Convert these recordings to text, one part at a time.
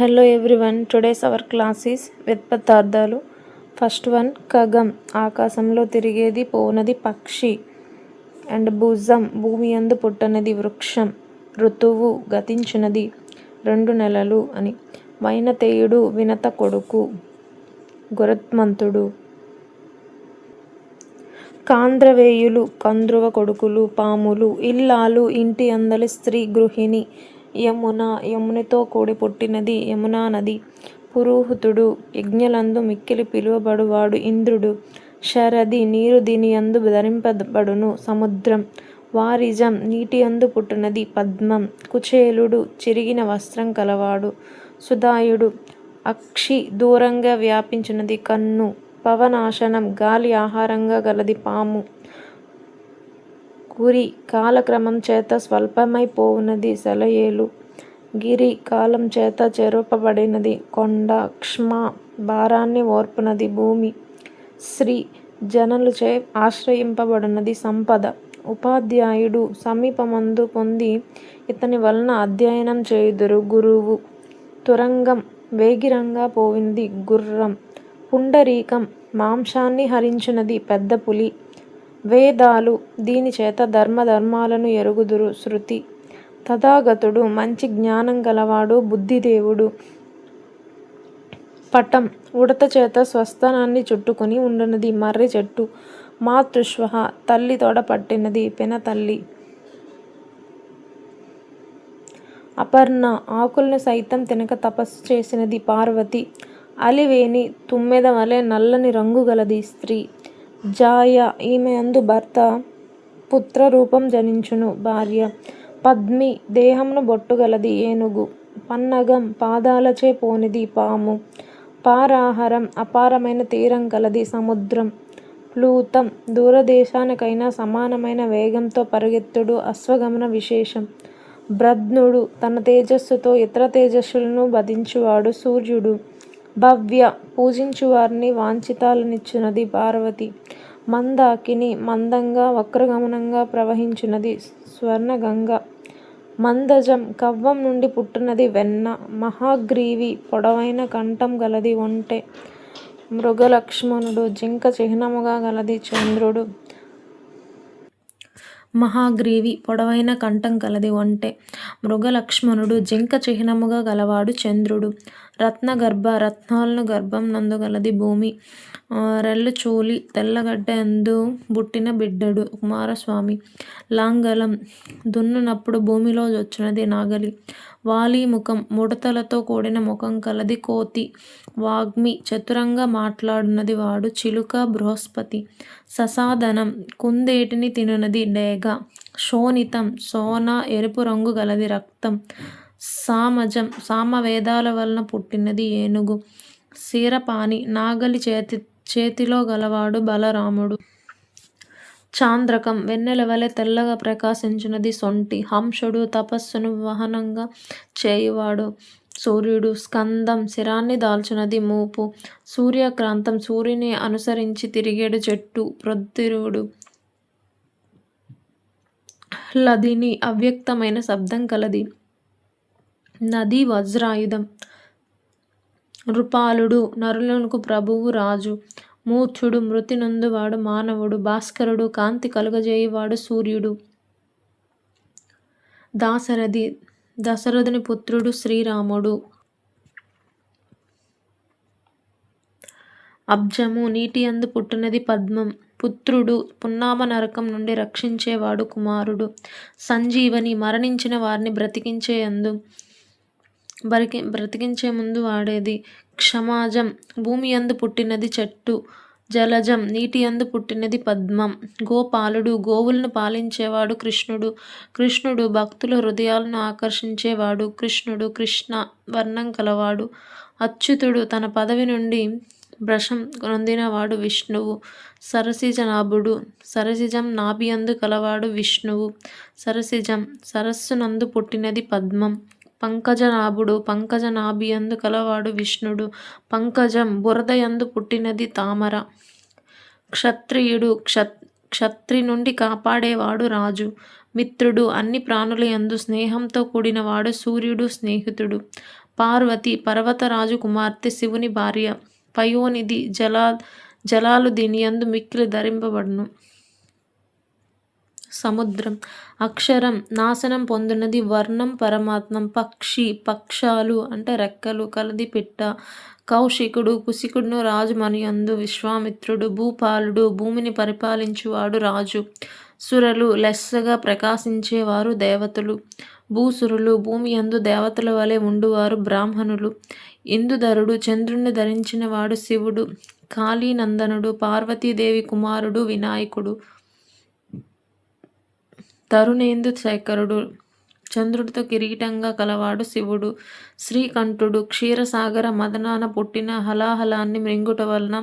Hello everyone today's our classes with పదార్థాలు first one ఖగం ఆకాశంలో తిరిగేది పోనది పక్షి. అండ్ భుజం భూమి అందు పుట్టనది వృక్షం. ఋతువు గతించినది రెండు నెలలు అని. వైనతేయుడు వినత కొడుకు. గురత్మంతుడు. కాంద్రవేయులు కంద్రువ కొడుకులు పాములు ఇల్లాలు ఇంటి అందలి స్త్రీ గృహిణి. యమున యమునితో కూడి పుట్టినది యమునా నది. పురోహితుడు యజ్ఞలందు మిక్కిలి పిలువబడువాడు ఇంద్రుడు. శరది నీరు దీని అందు ధరింపబడును సముద్రం. వారిజం నీటియందు పుట్టినది పద్మం. కుచేలుడు చిరిగిన వస్త్రం కలవాడు. సుధాయుడు అక్షి దూరంగా వ్యాపించినది కన్ను. పవనాశనం గాలి ఆహారంగా గలది పాము. కురి కాలక్రమం చేత స్వల్పమైపోవునది సెలయేలు. గిరి కాలం చేత చెరపబడినది కొండ క్ష్మ భారాన్ని ఓర్పునది భూమి. శ్రీ జనులచే ఆశ్రయింపబడినది సంపద. ఉపాధ్యాయుడు సమీపమందు పొంది ఇతని వలన అధ్యయనం చేయుదురు గురువు. తురంగం వేగిరంగా పోయింది గుర్రం. పుండరీకం మాంసాన్ని హరించినది పెద్ద పులి. వేదాలు దీని చేత ధర్మధర్మాలను ఎరుగుదురు శృతి. తథాగతుడు మంచి జ్ఞానం గలవాడు బుద్ధిదేవుడు. పటం ఉడత చేత స్వస్థనాన్ని చుట్టుకొని ఉండునది మర్రి చెట్టు. మాతృశ్వ తల్లి తోడ పట్టినది పినతల్లి అపర్ణ ఆకులను సైతం తినక తపస్సు చేసినది పార్వతి. అలివేని తుమ్మెద వలె నల్లని రంగు గలది స్త్రీ. జాయ ఈమె అందు భర్త పుత్రరూపం జనించును. భార్య పద్మి దేహమును బొట్టుగలది ఏనుగు. పన్నగం పాదాలచే పోనిది పాము. పారాహారం అపారమైన తీరం కలది సముద్రం. ప్లూతం దూరదేశానికైనా సమానమైన వేగంతో పరిగెత్తుడు అశ్వగమన విశేషం. బ్రద్నుడు తన తేజస్సుతో ఇతర తేజస్సులను వధించువాడు సూర్యుడు. భవ్య పూజించువారిని వాంఛితాలనిచ్చునది పార్వతి. మందాకిని మందంగా వక్రగమనంగా ప్రవహించునది స్వర్ణగంగ. మందజం కవ్వం నుండి పుట్టినది వెన్న. మహాగ్రీవి పొడవైన కంఠం గలది ఒంటె. మృగలక్ష్మణుడు జింక చిహ్నముగా గలది చంద్రుడు. మహాగ్రీవి పొడవైన కంఠం గలది ఒంటె. మృగలక్ష్మణుడు జింక చిహ్నముగా గలవాడు చంద్రుడు. రత్నగర్భ రత్నాలను గర్భం నందు గలది భూమి. రెల్లు చూలి తెల్లగడ్డ ఎందు బుట్టిన బిడ్డడు కుమారస్వామి. లాంగలం దున్నునప్పుడు భూమిలో వచ్చినది నాగలి. వాలి ముఖం ముడతలతో కూడిన ముఖం కలది కోతి. వాగ్మి చతురంగా మాట్లాడున్నది వాడు చిలుక బృహస్పతి. ససాధనం కుందేటిని తినునది డేగ. శోణితం సోన ఎరుపు రంగు గలది రక్తం. సామజం సామవేదాల వలన పుట్టినది ఏనుగు. శీరపాణి నాగలి చేతి చేతిలో గలవాడు బలరాముడు. చాంద్రకం వెన్నెల వలె తెల్లగా ప్రకాశించినది సొంటి. హంసుడు తపస్సును వహనంగా చేయువాడు సూర్యుడు. స్కందం శిరాన్ని దాల్చినది మూపు. సూర్యక్రాంతం సూర్యుని అనుసరించి తిరిగేడు చెట్టు ప్రొద్దురుడు. లదిని అవ్యక్తమైన శబ్దం కలది. నది వజ్రాయుధం. నృపాలుడు నరులకు ప్రభువు రాజు. మూర్ఛుడు మృతి నందువాడు మానవుడు. భాస్కరుడు కాంతి కలుగజేయువాడు సూర్యుడు. దాశరథి దశరథుని పుత్రుడు శ్రీరాముడు. అబ్జము నీటి అందు పుట్టినది పద్మం. పుత్రుడు పున్నామ నరకం నుండి రక్షించేవాడు కుమారుడు. సంజీవని మరణించిన వారిని బ్రతికించే అందు బరికి బ్రతికించే ముందు వాడేది క్షమాజం. భూమి అందు పుట్టినది చెట్టు జలజం. నీటి అందు పుట్టినది పద్మం. గోపాలుడు గోవులను పాలించేవాడు కృష్ణుడు. కృష్ణుడు భక్తుల హృదయాలను ఆకర్షించేవాడు కృష్ణుడు. కృష్ణ వర్ణం కలవాడు. అచ్యుతుడు తన పదవి నుండి భ్రషం నొందినవాడు విష్ణువు. సరసిజనాభుడు. సరసిజం నాభియందు కలవాడు విష్ణువు. సరసిజం సరస్సునందు పుట్టినది పద్మం. పంకజనాభుడు పంకజనాభియందు కలవాడు విష్ణుడు పంకజం బురదయందు పుట్టినది తామర. క్షత్రియుడు క్ష క్షత్రి నుండి కాపాడేవాడు రాజు. మిత్రుడు అన్ని ప్రాణుల యందు స్నేహంతో కూడినవాడు సూర్యుడు స్నేహితుడు. పార్వతి పర్వతరాజు కుమార్తె శివుని భార్య. పయోనిధి జలా జలాలు దీని యందు మిక్కిలి ధరింపబడును. సముద్రం అక్షరం నాశనం పొందినది వర్ణం పరమాత్మం పక్షి పక్షాలు అంటే రెక్కలు కలది పిట్ట కౌశికుడు కుశికుడును రాజు మనియందు విశ్వామిత్రుడు భూపాలుడు భూమిని పరిపాలించువాడు రాజు. సురలు లెస్సగా ప్రకాశించేవారు దేవతలు. భూసురులు భూమి యందు దేవతల వలె ఉండువారు బ్రాహ్మణులు. ఇందుధరుడు చంద్రుణ్ణి ధరించినవాడు శివుడు. కాళీనందనుడు పార్వతీదేవి కుమారుడు వినాయకుడు. తరుణేందు శేఖరుడు చంద్రుడితో కిరీటంగా కలవాడు శివుడు. శ్రీకంఠుడు క్షీరసాగర మదనాన పుట్టిన హలాహలాన్ని మృంగుట వలన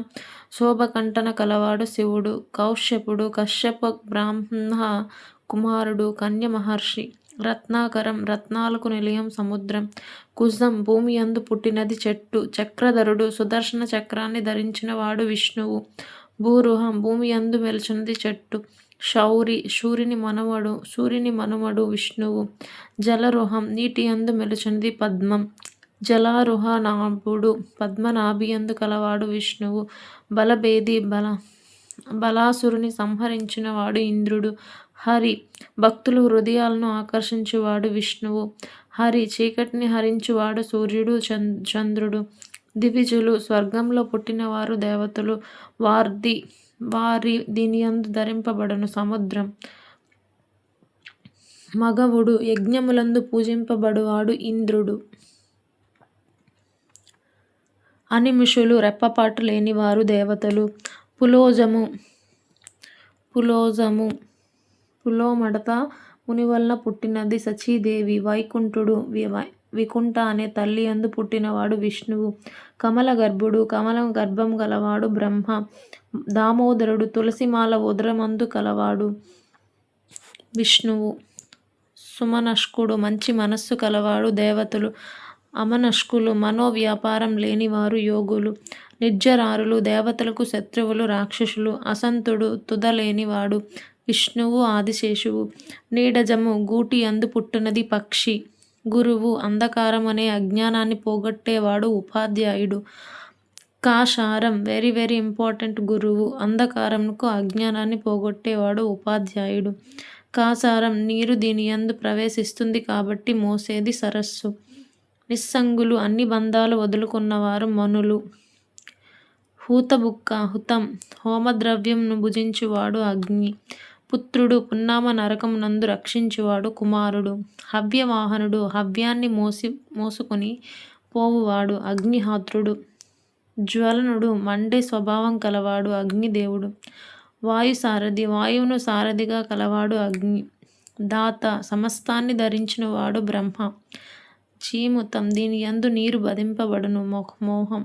శోభకంఠన కలవాడు శివుడు. కౌశ్యపుడు కశ్యప బ్రాహ్మణ కుమారుడు కన్య మహర్షి రత్నాకరం రత్నాలకు నిలయం సముద్రం కుజం భూమి అందు పుట్టినది చెట్టు చక్రధరుడు సుదర్శన చక్రాన్ని ధరించినవాడు విష్ణువు. భూరుహం భూమి అందు మెలిచినది చెట్టు శౌరి సూర్యుని మనవడు సూర్యుని మనవడు విష్ణువు. జలరుహం నీటి అందు మెలిచినది పద్మం. జలారుహ నాభుడు పద్మనాభి అందు కలవాడు విష్ణువు. బలభేది బల బలాసురుని సంహరించిన వాడు ఇంద్రుడు. హరి భక్తులు హృదయాలను ఆకర్షించువాడు విష్ణువు. హరి చీకటిని హరించువాడు సూర్యుడు చంద్రుడు. దివిజులు స్వర్గంలో పుట్టినవారు దేవతలు. వార్ది వారి దీని అందు ధరింపబడను సముద్రం. మగవుడు యజ్ఞములందు పూజింపబడువాడు ఇంద్రుడు. అనిమిషులు రెప్పపాటు లేనివారు దేవతలు. పులోజము పులోజము పులోమడత ముని వలన పుట్టినది సచీదేవి వైకుంఠుడు వికుంఠ అనే తల్లి అందు పుట్టినవాడు విష్ణువు. కమల గర్భుడు కమలం గర్భం గలవాడు బ్రహ్మ. దామోదరుడు తులసిమాల ఉదరమందు కలవాడు విష్ణువు. సుమనష్కుడు మంచి మనస్సు కలవాడు దేవతలు. అమనష్కులు మనోవ్యాపారం లేనివారు యోగులు. నిర్జరారులు దేవతలకు శత్రువులు రాక్షసులు. అసంతుడు తుదలేనివాడు విష్ణువు ఆదిశేషువు. నీడజము గూటి అందు పుట్టినది పక్షి. గురువు అంధకారం అనే అజ్ఞానాన్ని పోగొట్టేవాడు ఉపాధ్యాయుడు. కాషారం వెరీ వెరీ ఇంపార్టెంట్ గురువు. అంధకారంకు అజ్ఞానాన్ని పోగొట్టేవాడు ఉపాధ్యాయుడు. కాసారం నీరు దీని యందు ప్రవేశిస్తుంది కాబట్టి మోసేది సరస్సు. నిస్సంగులు అన్ని బంధాలు వదులుకున్నవారు మనులు. హూతబుక్క హుతం హోమద్రవ్యంను భుజించువాడు అగ్ని. పుత్రుడు పున్నామ నరకం నందు రక్షించువాడు కుమారుడు. హవ్యవాహనుడు హవ్యాన్ని మోసి మోసుకొని పోవువాడు అగ్నిహాత్రుడు. జ్వలనుడు మండే స్వభావం కలవాడు అగ్నిదేవుడు. వాయు సారథి వాయువును సారథిగా కలవాడు అగ్ని. దాత సమస్తాన్ని ధరించినవాడు బ్రహ్మ. బ్రహ్మ చీముతం దీని యందు నీరు బధింపబడును. మోహం.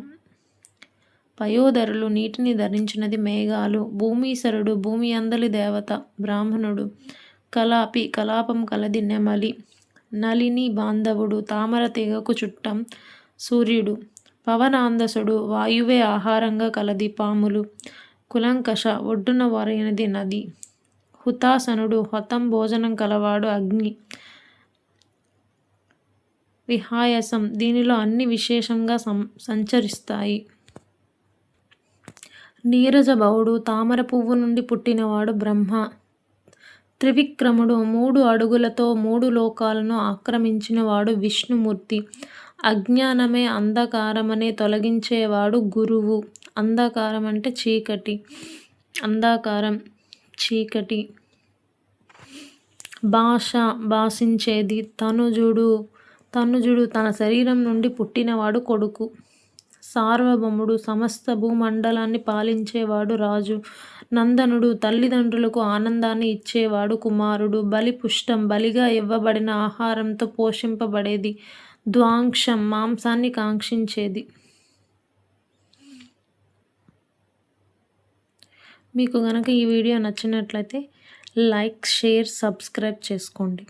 పయోధరులు నీటిని ధరించినది మేఘాలు భూమీశరుడు భూమి అందలి దేవత బ్రాహ్మణుడు. కలాపి కలాపం కలది నెమలి. నలిని బాంధవుడు తామర తీగకు చుట్టం సూర్యుడు. పవనాందసుడు వాయువే ఆహారంగా కలది పాములు. కులంకష ఒడ్డున వరైనది నది. హుతాసనుడు హతం భోజనం కలవాడు అగ్ని. విహాయసం దీనిలో అన్ని విశేషంగా సం సంచరిస్తాయి. నీరజభవుడు తామర పువ్వు నుండి పుట్టినవాడు బ్రహ్మ. త్రివిక్రముడు మూడు అడుగులతో మూడు లోకాలను ఆక్రమించినవాడు విష్ణుమూర్తి. అజ్ఞానమే అంధకారమనే తొలగించేవాడు గురువు. అంధకారం అంటే చీకటి. అంధకారం చీకటి. భాష భాషించేది తనుజుడు. తనుజుడు తన శరీరం నుండి పుట్టినవాడు కొడుకు. సార్వభౌముడు సమస్త భూమండలాన్ని పాలించేవాడు రాజు. నందనుడు తల్లిదండ్రులకు ఆనందాన్ని ఇచ్చేవాడు కుమారుడు. బలి పుష్టం బలిగా ఇవ్వబడిన ఆహారంతో పోషింపబడేది. ద్వాంక్షం మాంసాన్ని కాంక్షించేది. మీకు కనుక ఈ వీడియో నచ్చినట్లయితే లైక్ షేర్ సబ్స్క్రైబ్ చేసుకోండి.